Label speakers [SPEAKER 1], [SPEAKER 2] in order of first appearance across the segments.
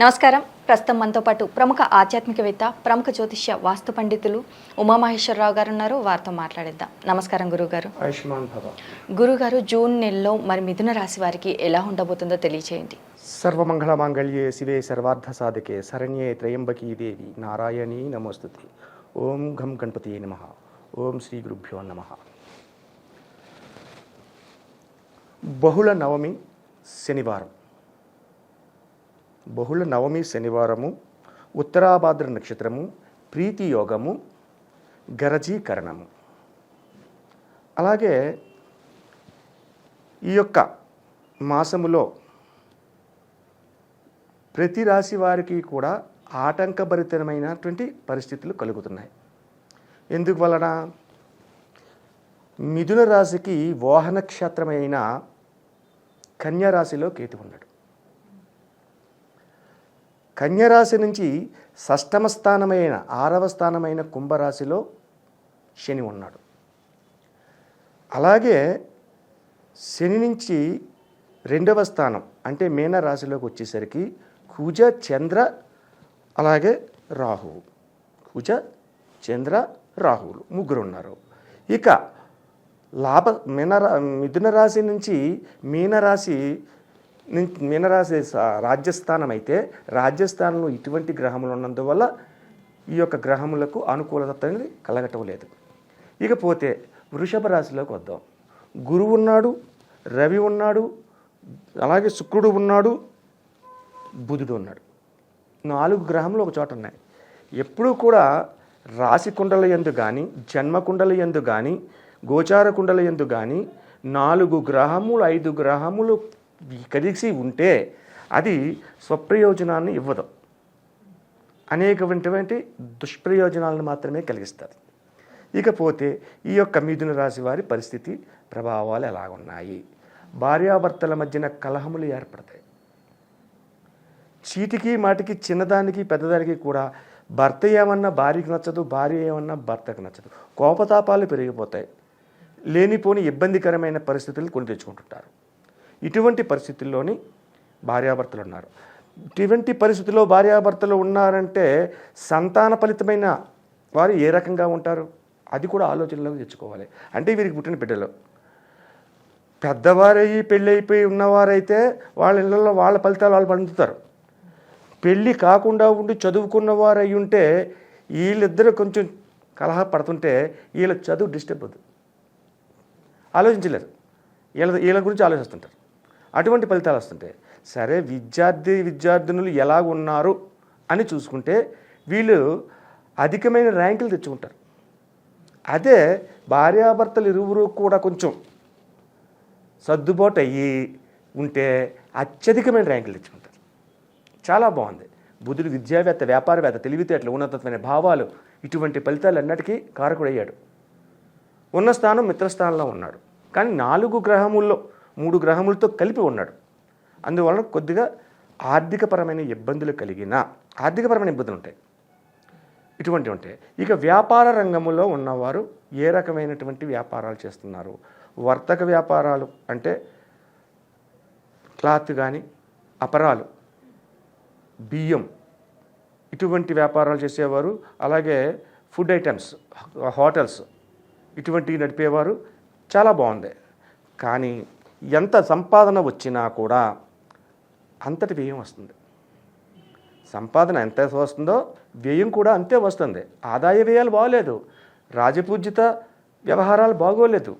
[SPEAKER 1] నమస్కారం. ప్రస్తుతం మనతో పాటు ప్రముఖ ఆధ్యాత్మికవేత్త ప్రముఖ జ్యోతిష్య వాస్తు పండితులు ఉమామహేశ్వరరావు గారు ఉన్నారు. వారితో మాట్లాడిద్దాం. నమస్కారం గురుగారు. గురుగారు జూన్ నెలలో మరి మిథున రాశి వారికి ఎలా ఉండబోతుందో తెలియచేయండి.
[SPEAKER 2] సర్వమంగళ మాంగళ్యే శివే సర్వార్థ సాధకే శరణ్యే త్రయంబకీ దేవి నారాయణీ నమోస్తుతి. ఓం ఘం గణపతి నమ. ఓం శ్రీ గురుభ్యో నమ. బహుళ నవమి శనివారం. బహుళ నవమి శనివారము ఉత్తరాభాద్ర నక్షత్రము ప్రీతి యోగము గరజీకరణము. అలాగే ఈ యొక్క మాసములో ప్రతి రాశి వారికి కూడా ఆటంకభరితమైనటువంటి పరిస్థితులు కలుగుతున్నాయి. ఎందుకు వలన? మిథున రాశికి వాహన నక్షత్రమైన కన్యా రాశిలో కేతు ఉన్నాడు. కన్యరాశి నుంచి షష్టమ స్థానమైన ఆరవ స్థానమైన కుంభరాశిలో శని ఉన్నాడు. అలాగే శని నుంచి రెండవ స్థానం అంటే మీన రాశిలోకి వచ్చేసరికి కుజ చంద్ర అలాగే రాహువు కుజ చంద్ర రాహువులు ముగ్గురు ఉన్నారు ఇక లాభ మీనరా మిథున రాశి నుంచి మీనరాశి మీనరాశి రాజ్యస్థానం అయితే రాజ్యస్థానంలో ఇటువంటి గ్రహములు ఉన్నందువల్ల ఈ యొక్క గ్రహములకు అనుకూలత అనేది కలగటం లేదు ఇకపోతే వృషభ రాశిలోకి వద్దాం. గురువు ఉన్నాడు రవి ఉన్నాడు అలాగే శుక్రుడు ఉన్నాడు బుధుడు ఉన్నాడు. నాలుగు గ్రహములు ఒక చోట ఉన్నాయి. ఎప్పుడూ కూడా రాశి కుండల ఎందు కానీ జన్మ కుండల ఎందు కానీ గోచార కుండల ఎందు కానీ నాలుగు గ్రహములు ఐదు గ్రహములు కలిసి ఉంటే అది స్వప్రయోజనాన్ని ఇవ్వదు. అనేకటువంటి దుష్ప్రయోజనాలను మాత్రమే కలిగిస్తుంది. ఇకపోతే ఈ యొక్క మిథున రాశి వారి పరిస్థితి ప్రభావాలు ఎలాగున్నాయి? భార్యాభర్తల మధ్యన కలహములు ఏర్పడతాయి. చీటికి మాటికి చిన్నదానికి పెద్దదానికి కూడా భర్త ఏమన్నా భార్యకి నచ్చదు భార్య ఏమన్నా భర్తకు నచ్చదు. కోపతాపాలు పెరిగిపోతాయి. లేనిపోని ఇబ్బందికరమైన పరిస్థితులు కొని తెచ్చుకుంటుంటారు. ఇటువంటి పరిస్థితుల్లోని భార్యాభర్తలు ఉన్నారు ఇటువంటి పరిస్థితుల్లో భార్యాభర్తలు ఉన్నారంటే సంతాన ఫలితమైన వారు ఏ రకంగా ఉంటారు? అది కూడా ఆలోచనలోకి తెచ్చుకోవాలి. అంటే వీరికి పుట్టిన బిడ్డలు. పెద్దవారయ్యి పెళ్ళైపోయి ఉన్నవారైతే వాళ్ళ ఇళ్ళల్లో వాళ్ళ ఫలితాలు వాళ్ళు పండుతారు పెళ్ళి కాకుండా ఉండి చదువుకున్న వారు అయి ఉంటే వీళ్ళిద్దరూ కొంచెం కలహ పడుతుంటే వీళ్ళ చదువు డిస్టర్బ్ అవుతుంది. ఆలోచించలేరు వీళ్ళ వీళ్ళ గురించి ఆలోచిస్తుంటారు. అటువంటి ఫలితాలు వస్తుంటాయి. సరే విద్యార్థి విద్యార్థినులు ఎలా ఉన్నారు అని చూసుకుంటే వీళ్ళు అధికమైన ర్యాంకులు తెచ్చుకుంటారు. అదే భార్యాభర్తలు ఇరువురు కూడా కొంచెం సర్దుబాటు అయ్యి ఉంటే అత్యధికమైన ర్యాంకులు తెచ్చుకుంటారు. చాలా బాగుంది. బుద్ధుడు విద్యావేత్త వ్యాపారవేత్త తెలివితేటలు ఉన్నతత్వమైన భావాలు ఇటువంటి ఫలితాలు అన్నిటికీ కారకుడయ్యాడు. ఉన్న స్థానం మిత్రస్థానంలో ఉన్నాడు. కానీ నాలుగు గ్రహముల్లో మూడు గ్రహములతో కలిపి ఉన్నాడు. అందువలన కొద్దిగా ఆర్థికపరమైన ఇబ్బందులు కలిగిన ఆర్థికపరమైన ఇబ్బందులు ఉంటాయి. ఇటువంటి ఉంటాయి ఇక వ్యాపార రంగంలో ఉన్నవారు ఏ రకమైనటువంటి వ్యాపారాలు చేస్తున్నారు? వర్తక వ్యాపారాలు అంటే క్లాత్ కానీ అపరాలు బియ్యం ఇటువంటి వ్యాపారాలు చేసేవారు. అలాగే ఫుడ్ ఐటమ్స్ హోటల్స్ ఇటువంటివి నడిపేవారు. చాలా బాగుంది. కానీ ఎంత సంపాదన వచ్చినా కూడా అంతటి వ్యయం వస్తుంది. సంపాదన ఎంత వస్తుందో వ్యయం కూడా అంతే వస్తుంది. ఆదాయ వ్యయాలు బాగోలేదు. రాజపూజిత వ్యవహారాలు బాగోలేదు.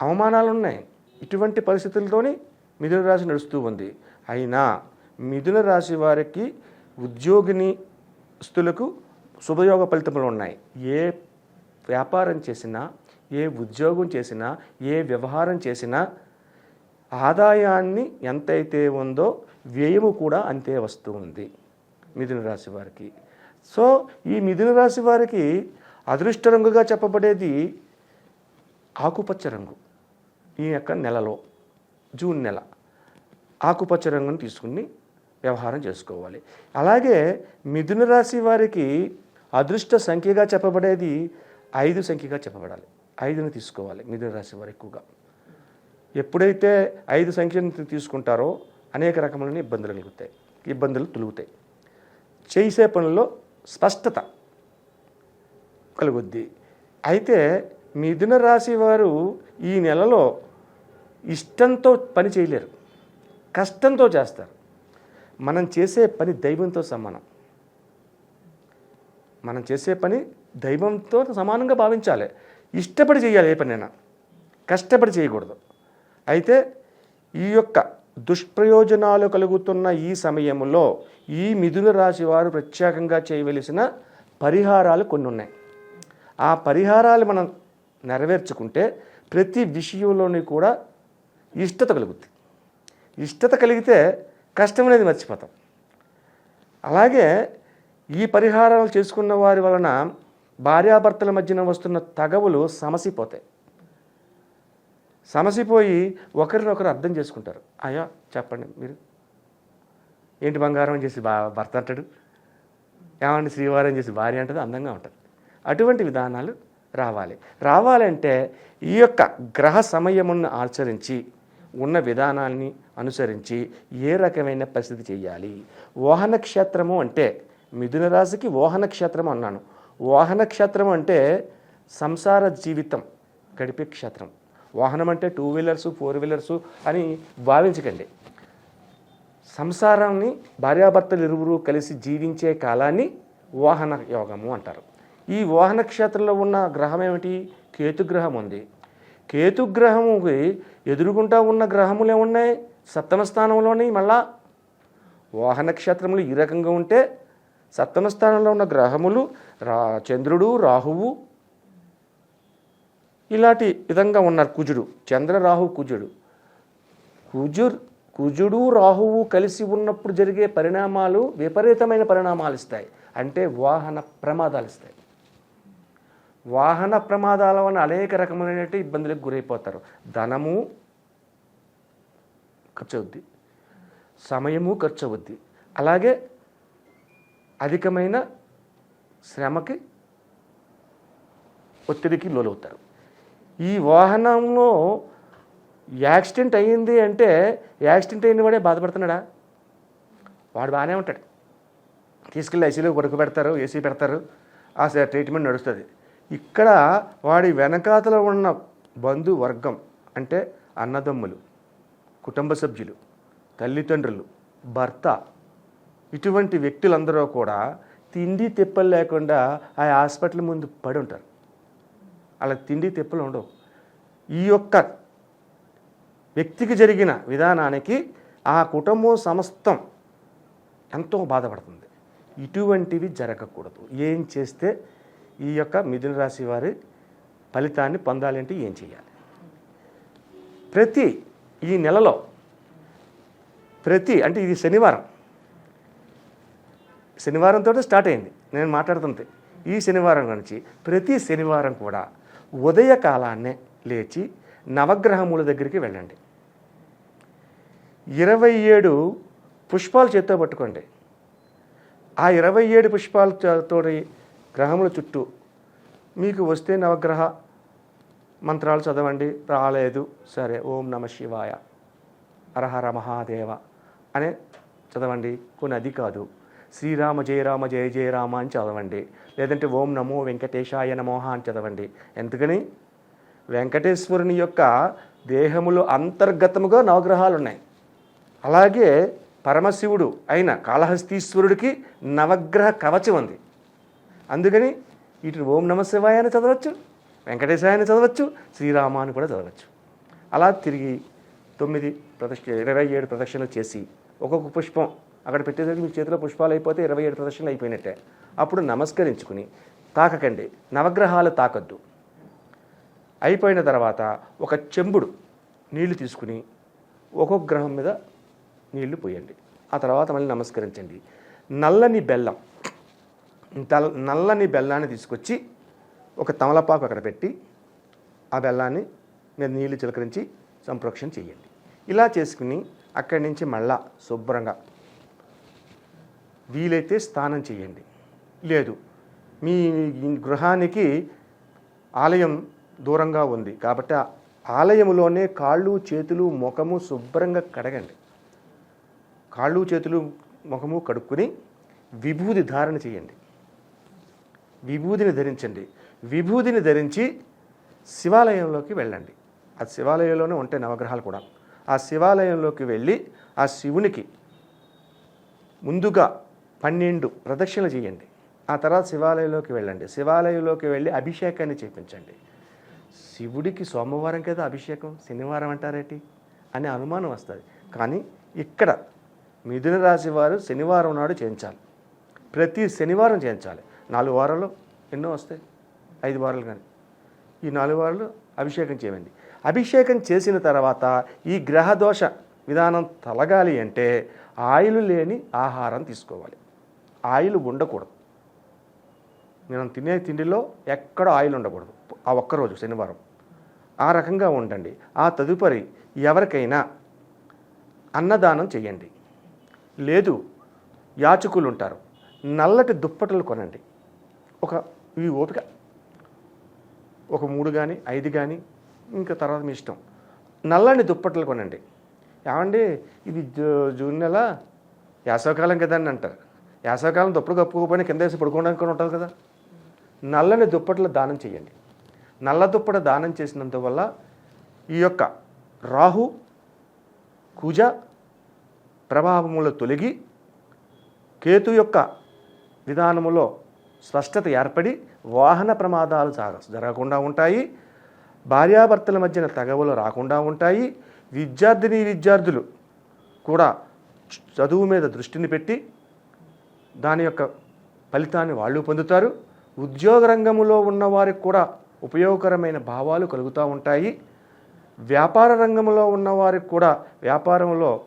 [SPEAKER 2] అవమానాలు ఉన్నాయి. ఇటువంటి పరిస్థితులతోని మిథున రాశి నడుస్తూ ఉంది. అయినా మిథున రాశి వారికి ఉద్యోగిని స్తులకు శుభయోగ ఫలితములు ఉన్నాయి. ఏ వ్యాపారం చేసినా ఏ ఉద్యోగం చేసినా ఏ వ్యవహారం చేసినా ఆదాయాన్ని ఎంతైతే ఉందో వ్యయము కూడా అంతే వస్తూ ఉంది మిథున రాశి వారికి. సో ఈ మిథున రాశి వారికి అదృష్ట రంగుగా చెప్పబడేది ఆకుపచ్చ రంగు ఈ యొక్క నెలలో జూన్ నెల. ఆకుపచ్చ రంగును తీసుకుని వ్యవహారం చేసుకోవాలి. అలాగే మిథున రాశి వారికి అదృష్ట సంఖ్యగా చెప్పబడేది ఐదు సంఖ్యగా చెప్పబడాలి. ఐదుని తీసుకోవాలి మిథున రాశి వారు ఎక్కువగా. ఎప్పుడైతే ఐదు సంఖ్యను తీసుకుంటారో అనేక రకములైన ఇబ్బందులు కలుగుతాయి. ఇబ్బందులు తొలుగుతాయి. చేసే పనుల్లో స్పష్టత కలుగుద్ది. అయితే మిథున రాశి వారు ఈ నెలలో ఇష్టంతో పని చేయలేరు. కష్టంతో చేస్తారు. మనం చేసే పని దైవంతో సమానం. మనం చేసే పని దైవంతో సమానంగా భావించాలి. ఇష్టపడి చేయాలి ఏ పనైనా. కష్టపడి చేయకూడదు. అయితే ఈ యొక్క దుష్ప్రయోజనాలు కలుగుతున్న ఈ సమయంలో ఈ మిథున రాశి వారు ప్రత్యేకంగా చేయవలసిన పరిహారాలు కొన్ని ఉన్నాయి ఆ పరిహారాలు మనం నెరవేర్చుకుంటే ప్రతి విషయంలోని కూడా ఇష్టత కలుగుద్ది. ఇష్టత కలిగితే కష్టం అనేది మర్చిపోతాం. అలాగే ఈ పరిహారాలు చేసుకున్న వారి వలన భార్యాభర్తల మధ్యన వస్తున్న తగవులు సమసిపోతాయి. సమసిపోయి ఒకరినొకరు అర్థం చేసుకుంటారు. అయ్యా చెప్పండి మీరు. ఏంటి బంగారం అని చేసి బా భర్త అంటాడు? ఏమండి శ్రీవారం చేసి భార్య అంటది? అందంగా ఉంటుంది. అటువంటి విధానాలు రావాలి. రావాలంటే ఈ యొక్క గ్రహ సమయమును ఆచరించి ఉన్న విధానాన్ని అనుసరించి ఏ రకమైన పరిస్థితి చేయాలి? వాహన క్షేత్రము అంటే మిథున రాశికి వాహన అన్నాను. వాహన క్షేత్రం అంటే సంసార జీవితం గడిపే క్షేత్రం. వాహనం అంటే టూ వీలర్సు ఫోర్ వీలర్సు అని భావించకండి. సంసారాన్ని భార్యాభర్తలు ఇరువురు కలిసి జీవించే కాలాన్ని వాహన యోగము అంటారు. ఈ వాహన క్షేత్రంలో ఉన్న గ్రహం ఏమిటి? కేతుగ్రహం ఉంది. కేతుగ్రహముకి ఎదురుగుంటా ఉన్న గ్రహములు ఏమున్నాయి సప్తమ స్థానంలోని మళ్ళా వాహన క్షేత్రములు ఈ రకంగా ఉంటే సప్తమ స్థానంలో ఉన్న గ్రహములు రా చంద్రుడు రాహువు ఇలాంటి విధంగా ఉన్నారు కుజుడు. చంద్ర రాహు కుజుడు. కుజుర్ కుజుడు రాహువు కలిసి ఉన్నప్పుడు జరిగే పరిణామాలు విపరీతమైన పరిణామాలు ఇస్తాయి. అంటే వాహన ప్రమాదాలు ఇస్తాయి. వాహన ప్రమాదాల వలన అనేక రకమైన ఇబ్బందులకు గురైపోతారు. ధనము ఖర్చు అవుద్ది సమయము ఖర్చు అవుద్ది అలాగే అధికమైన శ్రమకి ఒత్తిడికి లోలవుతారు. ఈ వాహనంలో యాక్సిడెంట్ అయ్యింది అంటే యాక్సిడెంట్ అయిన వాడే బాధపడుతున్నాడా? వాడు బాగానే ఉంటాడు. తీసుకెళ్ళి ఐసీలో పెడతారు ఏసీ పెడతారు ఆ ట్రీట్మెంట్ నడుస్తుంది. ఇక్కడ వాడి వెనకాతలో ఉన్న బంధు వర్గం అంటే అన్నదమ్ములు కుటుంబ సభ్యులు తల్లిదండ్రులు భర్త ఇటువంటి వ్యక్తులందరూ కూడా తిండి తిప్పలు లేకుండా ఆ హాస్పిటల్ ముందు పడి ఉంటారు. అలా తిండి తిప్పలు ఉండవు. ఈ యొక్క వ్యక్తికి జరిగిన విధానానికి ఆ కుటుంబం సమస్తం ఎంతో బాధపడుతుంది. ఇటువంటివి జరగకూడదు. ఏం చేస్తే ఈ యొక్క మిథున రాశి వారి ఫలితాన్ని పొందాలంటే ఏం చేయాలి? ప్రతి ఈ నెలలో ప్రతి అంటే ఇది శనివారం శనివారంతో స్టార్ట్ అయింది. నేను మాట్లాడుతుంది ఈ శనివారం నుంచి ప్రతి శనివారం కూడా ఉదయకాలాన్నే లేచి నవగ్రహముల దగ్గరికి వెళ్ళండి. ఇరవై ఏడు పుష్పాలు చేత్తో పట్టుకోండి. ఆ ఇరవై ఏడు పుష్పాలతో గ్రహముల చుట్టూ మీకు వస్తే నవగ్రహ మంత్రాలు చదవండి. రాలేదు. సరే ఓం నమ శివాయ. అరహర మహాదేవ అనే చదవండి. కొన్ని అది కాదు. శ్రీరామ జయ రామ జయ జయ రామ అని చదవండి. లేదంటే ఓం నమో వెంకటేశాయ నమోహ అని చదవండి. ఎందుకని? వెంకటేశ్వరుని యొక్క దేహములో అంతర్గతముగా నవగ్రహాలు ఉన్నాయి అలాగే పరమశివుడు అయిన కాళహస్తీశ్వరుడికి నవగ్రహ కవచం ఉంది. అందుకని ఇటు ఓం నమ శివాయ అని చదవచ్చు వెంకటేశాయ అని చదవచ్చు శ్రీరామ అని కూడా చదవచ్చు. అలా తిరిగి తొమ్మిది ప్రదక్షిణ ఇరవై ఏడు ప్రదక్షిణలు చేసి ఒక్కొక్క పుష్పం అక్కడ పెట్టేసరికి మీ చేతిలో పుష్పాలు అయిపోతే ఇరవై ఏడు ప్రదర్శనలు అయిపోయినట్టే. అప్పుడు నమస్కరించుకుని తాకకండి నవగ్రహాలు తాకద్దు. అయిపోయిన తర్వాత ఒక చెంబుడు నీళ్ళు తీసుకుని ఒక్కొక్క గ్రహం మీద నీళ్ళు పోయండి. ఆ తర్వాత మళ్ళీ నమస్కరించండి. నల్లని బెల్లం తల నల్లని బెల్లాన్ని తీసుకొచ్చి ఒక తమలపాకు అక్కడ పెట్టి ఆ బెల్లాన్ని మీద నీళ్ళు చిలకరించి సంప్రోక్షణ చేయండి. ఇలా చేసుకుని అక్కడి నుంచి మళ్ళా శుభ్రంగా వీలైతే స్నానం చేయండి. లేదు మీ గృహానికి ఆలయం దూరంగా ఉంది కాబట్టి ఆలయంలోనే కాళ్ళు చేతులు ముఖము శుభ్రంగా కడగండి. కాళ్ళు చేతులు ముఖము కడుక్కుని విభూది ధారణ చేయండి. విభూదిని ధరించండి. విభూదిని ధరించి శివాలయంలోకి వెళ్ళండి. ఆ శివాలయంలోనే ఉంటాయి నవగ్రహాలు కూడా. ఆ శివాలయంలోకి వెళ్ళి ఆ శివునికి ముందుగా పన్నెండు ప్రదక్షిణలు చేయండి. ఆ తర్వాత శివాలయంలోకి వెళ్ళండి. శివాలయంలోకి వెళ్ళి అభిషేకాన్ని చేపించండి. శివుడికి సోమవారం కదా అభిషేకం శనివారం అంటారేటి? అనే అనుమానం వస్తుంది. కానీ ఇక్కడ మిథున రాశి వారు శనివారం నాడు చేయించాలి. ప్రతి శనివారం చేయించాలి. నాలుగు వారాలు ఎన్నో వస్తాయి? ఐదు వారాలు కానీ. ఈ నాలుగు వారాలు అభిషేకం చేయండి. అభిషేకం చేసిన తర్వాత ఈ గ్రహదోష విధానం తలగాలి అంటే ఆయిల్ లేని ఆహారం తీసుకోవాలి. ఆయిల్ ఉండకూడదు. మనం తినే తిండిలో ఎక్కడ ఆయిల్ ఉండకూడదు. ఆ ఒక్కరోజు శనివారం. ఆ రకంగా ఉండండి. ఆ తదుపరి ఎవరికైనా అన్నదానం చేయండి. లేదు యాచకులు ఉంటారు నల్లటి దుప్పటలు కొనండి. ఒక ఈ ఓపిక. ఒక మూడు కానీ ఐదు కానీ ఇంకా తర్వాత మీ ఇష్టం. నల్లని దుప్పట్లు కొనండి. ఏమండి? ఇది జూ- జూన్ నెల? వేసవకాలం కదండి అంటారు. వేసవకాలం దుప్పటి కప్పుకోకపోయినా కింద వేసి పడుకోవడానికి కూడా ఉంటుంది కదా. నల్లని దుప్పట్లు దానం చేయండి. నల్ల దుప్పట దానం చేసినందువల్ల ఈ యొక్క రాహు కుజ ప్రభావములు తొలగి కేతు యొక్క విధానములో స్పష్టత ఏర్పడి వాహన ప్రమాదాలు సాగ జరగకుండా ఉంటాయి. భార్యాభర్తల మధ్యన తగవులు రాకుండా ఉంటాయి. విద్యార్థిని విద్యార్థులు కూడా చదువు మీద దృష్టిని పెట్టి దాని యొక్క ఫలితాన్ని వాళ్ళు పొందుతారు. ఉద్యోగ రంగంలో ఉన్నవారికి కూడా ఉపయోగకరమైన భావాలు కలుగుతూ ఉంటాయి. వ్యాపార రంగంలో ఉన్నవారికి కూడా వ్యాపారంలో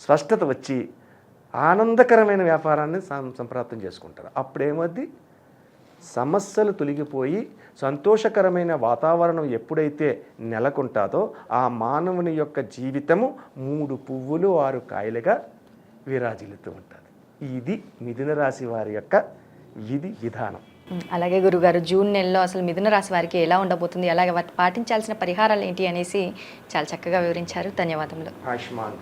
[SPEAKER 2] స్పష్టత వచ్చి ఆనందకరమైన వ్యాపారాన్ని సం- సంప్రాప్తం చేసుకుంటారు. అప్పుడేమద్ది సమస్యలు తొలగిపోయి సంతోషకరమైన వాతావరణం ఎప్పుడైతే నెలకొంటాదో ఆ మానవుని యొక్క జీవితము మూడు పువ్వులు ఆరు కాయలుగా విరాజిల్లుతూ ఉంటుంది. ఇది మిథున రాశి వారి యొక్క విధి విధానం.
[SPEAKER 1] అలాగే గురుగారు జూన్ నెలలో అసలు మిథున రాశి వారికి ఎలా ఉండబోతుంది అలాగే వాటి పాటించాల్సిన పరిహారాలు ఏంటి అనేసి చాలా చక్కగా వివరించారు. ధన్యవాదములు.
[SPEAKER 2] ఆయుష్మాన్